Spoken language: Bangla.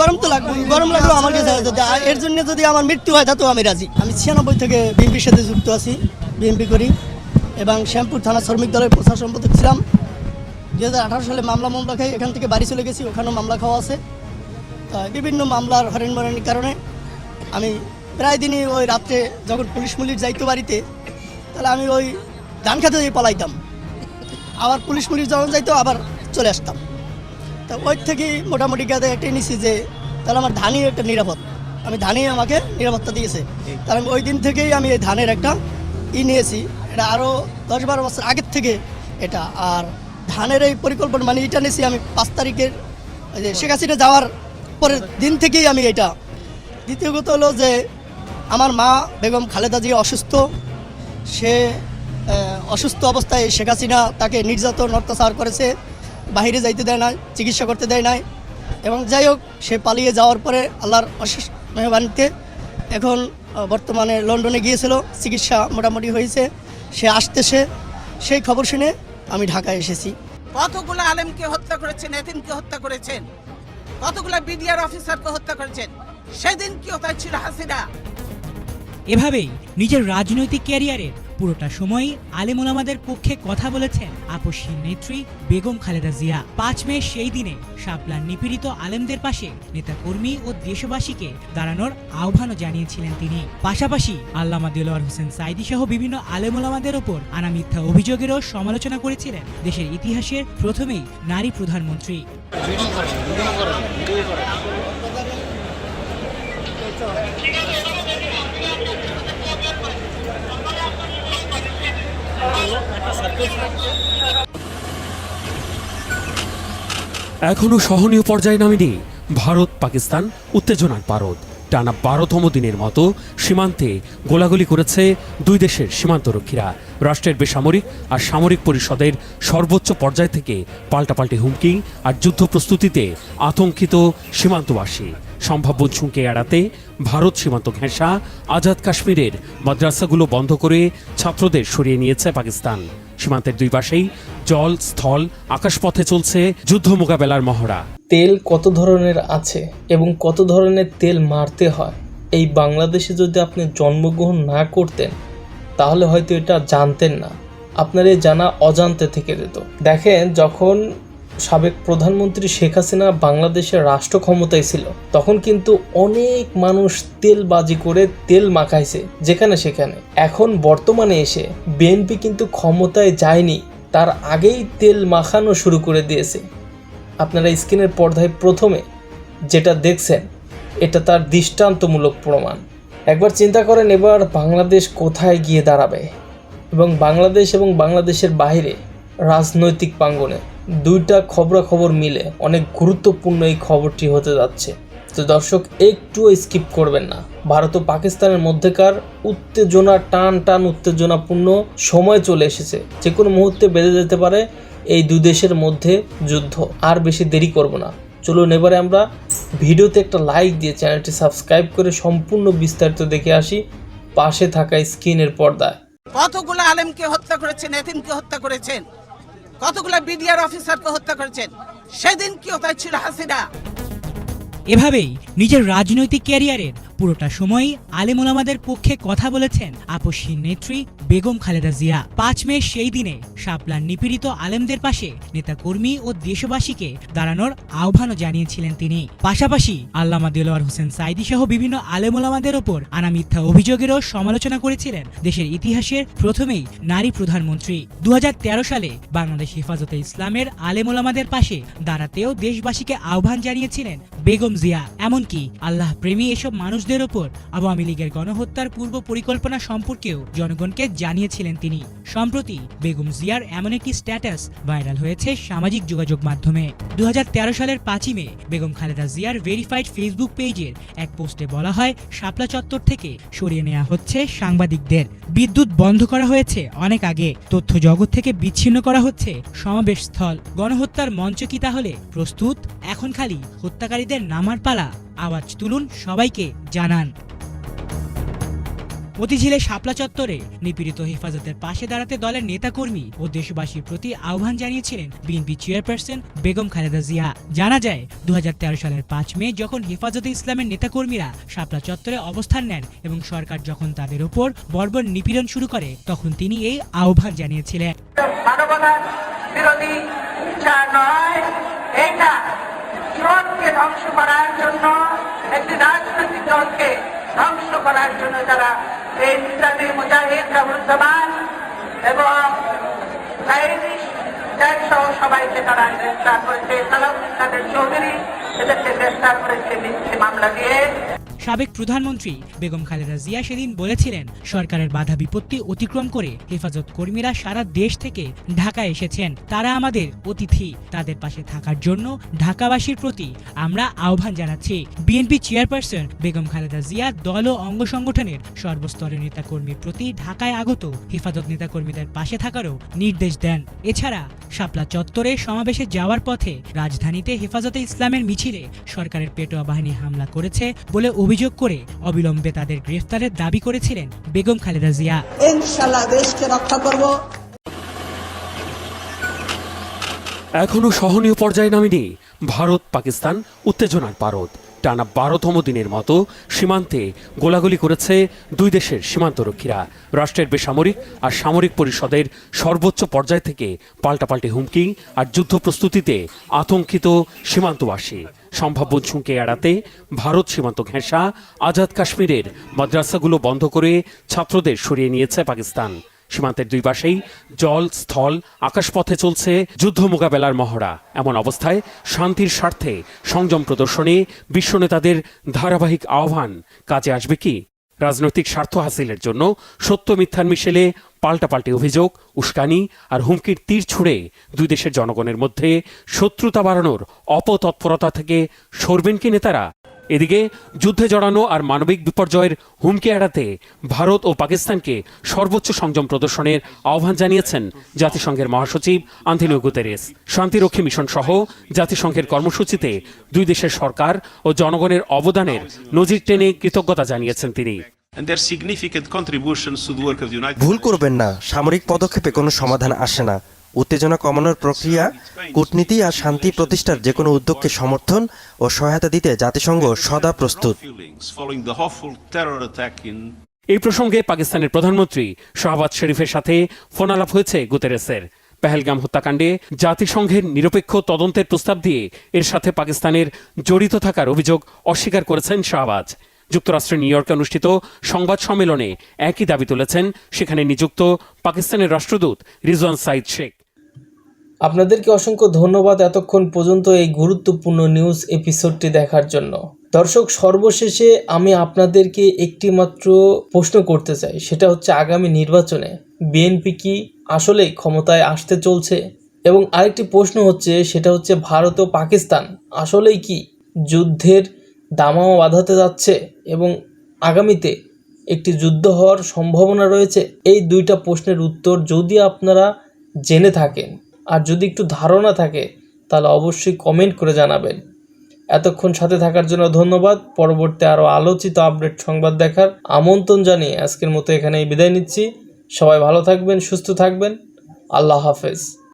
গরম তো লাগবে, গরম লাগলেও আমার কাছে এর জন্য যদি আমার মৃত্যু হয়, তাতেও আমি রাজি। আমি ছিয়ানব্বই থেকে বিএনপির সাথে যুক্ত আছি, বিএনপি করি। এবং শ্যামপুর থানা শ্রমিক দলের প্রচার সম্পাদক ছিলাম। দু হাজার আঠারো সালে মামলা মামলা খাই, এখান থেকে বাড়ি চলে গেছি, ওখানেও মামলা খাওয়া আছে। বিভিন্ন মামলার হরেন মরেনের কারণে আমি প্রায় দিনই ওই রাত্রে যখন পুলিশ মুলিশ যাইতো বাড়িতে, তাহলে আমি ওই ধান খেতে পালাইতাম। আবার পুলিশ মুলিশ যখন যাইতো, আবার চলে আসতাম। তা ওই থেকেই মোটামুটি গাদে একটা নিছি যে, তাহলে আমার ধানই একটা নিরাপদ। আমি ধানই আমাকে নিরাপত্তা দিয়েছে। তাহলে আমি ওই দিন থেকেই আমি এই ধানের একটা ই নিয়েছি। এটা আরও দশ বারো বছর আগের থেকে এটা। আর ধানের এই পরিকল্পনা মানে এটা নিয়েছি আমি পাঁচ তারিখের শেখ হাসিনা যাওয়ার পরের দিন থেকেই আমি এটা। দ্বিতীয় কথা হলো যে, আমার মা বেগম খালেদা জিয়া অসুস্থ। সে অসুস্থ অবস্থায় শেখ হাসিনা তাকে নির্যাতন, অত্যাচার করেছে। বাইরে যাইতে দেয় না চিকিৎসা করতে দেয় নাই। এবং যাই হোক, সে পালিয়ে যাওয়ার পরে আল্লাহর অশেষ মেহরবানিতে এখন বর্তমানে লন্ডনে গিয়েছিল, চিকিৎসা মোটামুটি হয়েছে। সে আসতেছে, সেই খবর শুনে আমি ঢাকায় এসেছি। কতগুলো আলেমকে হত্যা করেছেন, এতিমকে হত্যা করেছেন? কতগুলো বিডিআর অফিসারকে হত্যা করেছেন? সেদিন কি হতা ছিল হাসিনা। এভাবেই নিজের রাজনৈতিক ক্যারিয়ারের পুরোটা সময় আলেমুলামাদের পক্ষে কথা বলেছেন আপসী নেত্রী বেগম খালেদা জিয়া। পাঁচ মে সেই দিনে শাপলার নিপীড়িত আলেমদের পাশে নেতাকর্মী ও দেশবাসীকে দাঁড়ানোর আহ্বানও জানিয়েছিলেন তিনি। পাশাপাশি আল্লামা দিলওয়ার হোসেন সাইদি সহ বিভিন্ন আলেমুলামাদের ওপর আনা মিথ্যা অভিযোগেরও সমালোচনা করেছিলেন দেশের ইতিহাসের প্রথমেই নারী প্রধানমন্ত্রী। এখনও সহনীয় পর্যায়ে নামেনি ভারত, পাকিস্তান, উত্তেজনার পারদ। টানা বারোতম দিনের মতো সীমান্তে গোলাগুলি করেছে দুই দেশের সীমান্তরক্ষীরা। রাষ্ট্রের বেসামরিক আর সামরিক পরিষদের সর্বোচ্চ পর্যায় থেকে পাল্টাপাল্টি হুমকি আর যুদ্ধ প্রস্তুতিতে আতঙ্কিত সীমান্তবাসী। সম্ভাব্য ঝুঁকে এড়াতে ভারত সীমান্ত ঘেঁষা, আজাদ কাশ্মীরের মাদ্রাসাগুলো বন্ধ করে ছাত্রদের সরিয়ে নিয়েছে পাকিস্তান। সীমান্তের দুই পাশেই জল, স্থল, আকাশপথে চলছে যুদ্ধ মোকাবেলার মহড়া। তেল কত ধরনের আছে এবং কত ধরনের তেল মারতে হয়? এই বাংলাদেশে যদি আপনি জন্মগ্রহণ না করতেন, তাহলে হয়তো এটা জানতেন না। আপনার এই জানা অজান্তে থেকে যেত। দেখেন, যখন সাবেক প্রধানমন্ত্রী শেখ হাসিনা বাংলাদেশের রাষ্ট্র ক্ষমতায় ছিল, তখন কিন্তু অনেক মানুষ তেল বাজি করে তেল মাখাইছে, যেখানে সেখানে। এখন বর্তমানে এসে বিএনপি কিন্তু ক্ষমতায় যায়নি, তার আগেই তেল মাখানো শুরু করে দিয়েছে। আপনারা স্ক্রিনের পর্দায় প্রথমে যেটা দেখছেন, এটা তার দৃষ্টান্তমূলক প্রমাণ। একবার চিন্তা করেন এবার বাংলাদেশ কোথায় গিয়ে দাঁড়াবে, এবং বাংলাদেশ এবং বাংলাদেশের বাইরে রাজনৈতিক প্রাঙ্গণে। দুইটা খবরাখবর মিলে অনেক গুরুত্বপূর্ণ এই খবরটি হতে যাচ্ছে। তো দর্শক, একটুও স্কিপ করবেন না। ভারত ও পাকিস্তানের মধ্যেকার উত্তেজনা, টান টান উত্তেজনাপূর্ণ সময় চলে এসেছে। যে কোনো মুহূর্তে বেঁধে যেতে পারে এই দুই দেশের মধ্যে যুদ্ধ। আর বেশি দেরি করব না। চলুন এবারে আমরা ভিডিওতে একটা লাইক দিয়ে চ্যানেলটি সাবস্ক্রাইব করে সম্পূর্ণ বিস্তারিত দেখে আসি পাশে থাকা স্ক্রিনের পর্দায়। কতগুলো আলেমকে হত্যা করেছেন, এতিমকে হত্যা করেছেন? কতগুলো বিডিআর অফিসারকে হত্যা করেছেন? সেদিন কি হতা ছিল হাসিনা। এভাবেই নিজের রাজনৈতিক ক্যারিয়ারের পুরোটা সময় আলেমুলামাদের পক্ষে কথা বলেছেন আপসী নেত্রী বেগম খালেদা জিয়া। পাঁচ মে সেই দিনে শাপলার নিপীড়িত আলেমদের পাশে নেতাকর্মী ও দেশবাসীকে দাঁড়ানোর আহ্বানও জানিয়েছিলেন তিনি। পাশাপাশি আল্লামা দিলওয়ার হোসেন সাইদি সহ বিভিন্ন আলেমুলামাদের ওপর আনা মিথ্যা অভিযোগেরও সমালোচনা করেছিলেন দেশের ইতিহাসের প্রথমেই নারী প্রধানমন্ত্রী। দু হাজার তেরো সালে বাংলাদেশ হেফাজতে ইসলামের আলেমুলামাদের পাশে দাঁড়াতেও দেশবাসীকে আহ্বান জানিয়েছিলেন বেগম জিয়া। এমনকি আল্লাহ প্রেমী এসব মানুষদের ওপর আওয়ামী লীগের গণহত্যার পূর্ব পরিকল্পনা সম্পর্কেও জনগণকে জানিয়েছিলেন তিনি। সম্প্রতি বেগম জিয়ার এমন একটি স্ট্যাটাস ভাইরাল হয়েছে সামাজিক যোগাযোগ মাধ্যমে। দুহাজার তেরো সালের পাঁচই মে বেগম খালেদা জিয়ার ভেরিফাইড ফেসবুক পেজের এক পোস্টে বলা হয়, শাপলা চত্বর থেকে সরিয়ে নেওয়া হচ্ছে সাংবাদিকদের। বিদ্যুৎ বন্ধ করা হয়েছে অনেক আগে। তথ্য জগৎ থেকে বিচ্ছিন্ন করা হচ্ছে সমাবেশ স্থল গণহত্যার মঞ্চ কি তাহলে? প্রস্তুত? এখন খালি হত্যাকারীদের নামার পালা। আওয়াজ তুলুন সবাইকে জানান। মতিঝিলে শাপলা চত্বরে নিপীড়িত হেফাজতের পাশে দাঁড়াতে দলের নেতাকর্মী ও দেশবাসীর প্রতি আহ্বান জানিয়েছিলেন বিএনপি চেয়ারপারসন বেগম খালেদা জিয়া। জানা যায় দু হাজার তেরো সালের পাঁচ মে যখন হেফাজতে ইসলামের নেতাকর্মীরা শাপলা চত্বরে অবস্থান নেন এবং সরকার যখন তাদের ওপর বর্বর নিপীড়ন শুরু করে, তখন তিনি এই আহ্বান জানিয়েছিলেন। মানবতা বিরোধী নয়, এটা জীবনকে ধ্বংস করার জন্য, একটি রাজনৈতিক দলকে ধ্বংস করার জন্য তারা এই ইসলামী মুজাহিদ কামরুজ্জামান এবং সবাইকে তারা গ্রেফতার করেছে। কাদের চৌধুরী এদেরকে গ্রেফতার করেছে মিথ্যে মামলা দিয়ে। সাবেক প্রধানমন্ত্রী বেগম খালেদা জিয়া সেদিন বলেছিলেন, সরকারের বাধা বিপত্তি অতিক্রম করে হেফাজত কর্মীরা সারা দেশ থেকে ঢাকায় এসেছেন। তারা আমাদের অতিথি। তাদের পাশে থাকার জন্য ঢাকাবাসীর প্রতি আমরা আহ্বান জানাচ্ছি। বিএনপি চেয়ারপারসন বেগম খালেদা জিয়া দল ও অঙ্গ সংগঠনের সর্বস্তরের নেতাকর্মীর প্রতি ঢাকায় আগত হেফাজত নেতাকর্মীদের পাশে থাকারও নির্দেশ দেন। এছাড়া শাপলা চত্বরে সমাবেশে যাওয়ার পথে রাজধানীতে হেফাজতে ইসলামের মিছিলে সরকারের পেটোয়া বাহিনী হামলা করেছে বলে অভিযোগ করে অবিলম্বে তাদের গ্রেফতারের দাবি করেছিলেন বেগম খালেদা জিয়া। এখনও দেশকে রক্ষা করব। এখনও সহনীয় পর্যায়ে নামেনি ভারত পাকিস্তান উত্তেজনার পারদ। টানা বারোতম দিনের মতো সীমান্তে গোলাগুলি করেছে দুই দেশের সীমান্তরক্ষীরা। রাষ্ট্রের বেসামরিক আর সামরিক পরিষদের সর্বোচ্চ পর্যায় থেকে পাল্টাপাল্টি হুমকি আর যুদ্ধ প্রস্তুতিতে আতঙ্কিত সীমান্তবাসী। সম্ভাব্য ঝুঁকে এড়াতে ভারত সীমান্ত ঘেঁষা আজাদ কাশ্মীরের মাদ্রাসাগুলো বন্ধ করে ছাত্রদের সরিয়ে নিয়েছে পাকিস্তান। সীমান্তের দুই পাশেই জল, স্থল, আকাশপথে চলছে যুদ্ধ মোকাবেলার মহড়া। এমন অবস্থায় শান্তির স্বার্থে সংযম প্রদর্শনে বিশ্ব নেতাদের ধারাবাহিক আহ্বান কাজে আসবে কি? রাজনৈতিক স্বার্থ হাসিলের জন্য সত্য মিথ্যার মিশেলে পাল্টাপাল্টি অভিযোগ, উস্কানি আর হুমকির তীর ছুঁড়ে দুই দেশের জনগণের মধ্যে শত্রুতা বাড়ানোর অপতৎপরতা থেকে সরবেন কি নেতারা? এদিকে যুদ্ধে জড়ানো আর মানবিক বিপর্যয়ের হুমকি এড়াতে ভারত ও পাকিস্তানকে সর্বোচ্চ সংযম প্রদর্শনের আহ্বান জানিয়েছেন জাতিসংঘের মহাসচিব আন্থনিও গুতেরেস। শান্তিরক্ষী মিশন সহ জাতিসংঘের কর্মসূচিতে দুই দেশের সরকার ও জনগণের অবদানের নজির টেনে কৃতজ্ঞতা জানিয়েছেন তিনি। And their significant contributions to the work of the United ভুল করবেন না। সামরিক পদক্ষেপে কোনো সমাধান আসে না। উত্তেজনা কমানোর প্রক্রিয়া, কূটনীতি আর শান্তি প্রতিষ্ঠার যে কোনো উদ্যোগকে সমর্থন ও সহায়তা দিতে জাতিসংঘ সদা প্রস্তুত। এই প্রসঙ্গে পাকিস্তানের প্রধানমন্ত্রী শাহবাজ শরীফের সাথে ফোনালাপ হয়েছে গুতেরেসের। পেহেলগাম হত্যাকাণ্ডে জাতিসংঘের নিরপেক্ষ তদন্তের প্রস্তাব দিয়ে এর সাথে পাকিস্তানের জড়িত থাকার অভিযোগ অস্বীকার করেছেন শাহবাজ। যুক্তরাষ্ট্রের নিউ ইয়র্কে অনুষ্ঠিত সংবাদ সম্মেলনে একই দাবি তুলেছেন, সেখানে নিযুক্ত পাকিস্তানের রাষ্ট্রদূত রিজওয়ান সাইদ শেখ। আপনাদেরকে অসংখ্য ধন্যবাদ এতক্ষণ পর্যন্ত এই গুরুত্বপূর্ণ নিউজ এপিসোডটি দেখার জন্য। দর্শক, সর্বশেষে আমি আপনাদেরকে একটি মাত্র প্রশ্ন করতে চাই। সেটা হচ্ছে আগামী নির্বাচনে বিএনপি কি আসলেই ক্ষমতায় আসতে চলছে? এবং আরেকটি প্রশ্ন হচ্ছে, সেটা হচ্ছে ভারত ও পাকিস্তান আসলেই কি যুদ্ধের দামামা বাঁধাতে যাচ্ছে? এবং আগামীতে একটি যুদ্ধ হওয়ার সম্ভাবনা রয়েছে? এই দুইটা প্রশ্নের উত্তর যদি আপনারা জেনে থাকেন। আর যদি একটু ধারণা থাকে, তাহলে অবশ্যই কমেন্ট করে জানাবেন। এতক্ষণ সাথে থাকার জন্য ধন্যবাদ। পরবর্তী আরও আলোচিত আপডেট সংবাদ দেখার আমন্ত্রণ জানিয়ে আজকের মতো এখানেই বিদায় নিচ্ছি। সবাই ভালো থাকবেন, সুস্থ থাকবেন। আল্লাহ হাফেজ।